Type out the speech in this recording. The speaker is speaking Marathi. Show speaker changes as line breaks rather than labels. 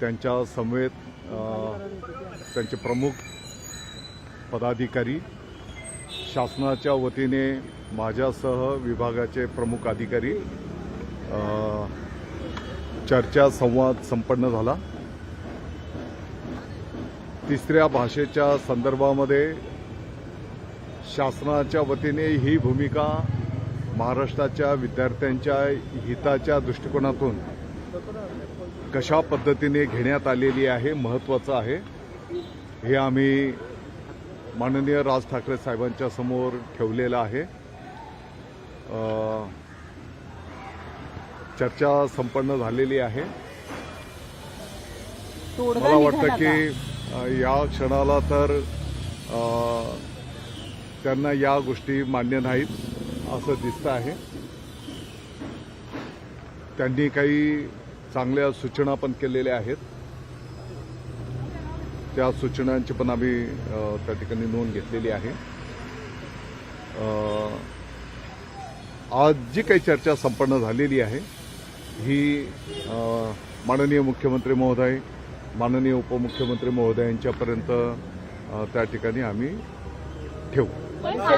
त्यांच्या समवेत त्यांचे प्रमुख पदाधिकारी शासनाच्या वतीने माझ्यासह विभागाचे प्रमुख अधिकारी चर्चा संवाद संपन्न झाला. तिसऱ्या भाषेच्या संदर्भामध्ये शासनाच्या वतीने ही भूमिका महाराष्ट्राच्या विद्यार्थ्यांच्या हिताच्या दृष्टिकोनातून कशा पद्धतीने घेण्यात आलेली आहे महत्त्वाचं आहे हे आम्ही माननीय राज ठाकरे साहेबांच्या समोर ठेवलेलं आहे. चर्चा संपन्न झालेली आहे. मला वाटतं की या क्षणाला तर त्यांना या गोष्टी मान्य नाहीत असं दिसतं आहे. त्यांनी काही चांगल्या सूचना पण केलेल्या आहेत. त्या सूचनांची पण आम्ही त्या ठिकाणी नोंद घेतलेली आहे. आज जी काही चर्चा संपन्न झालेली आहे ही माननीय मुख्यमंत्री महोदय माननीय उपमुख्यमंत्री महोदयांच्यापर्यंत त्या ठिकाणी आम्ही ठेवू.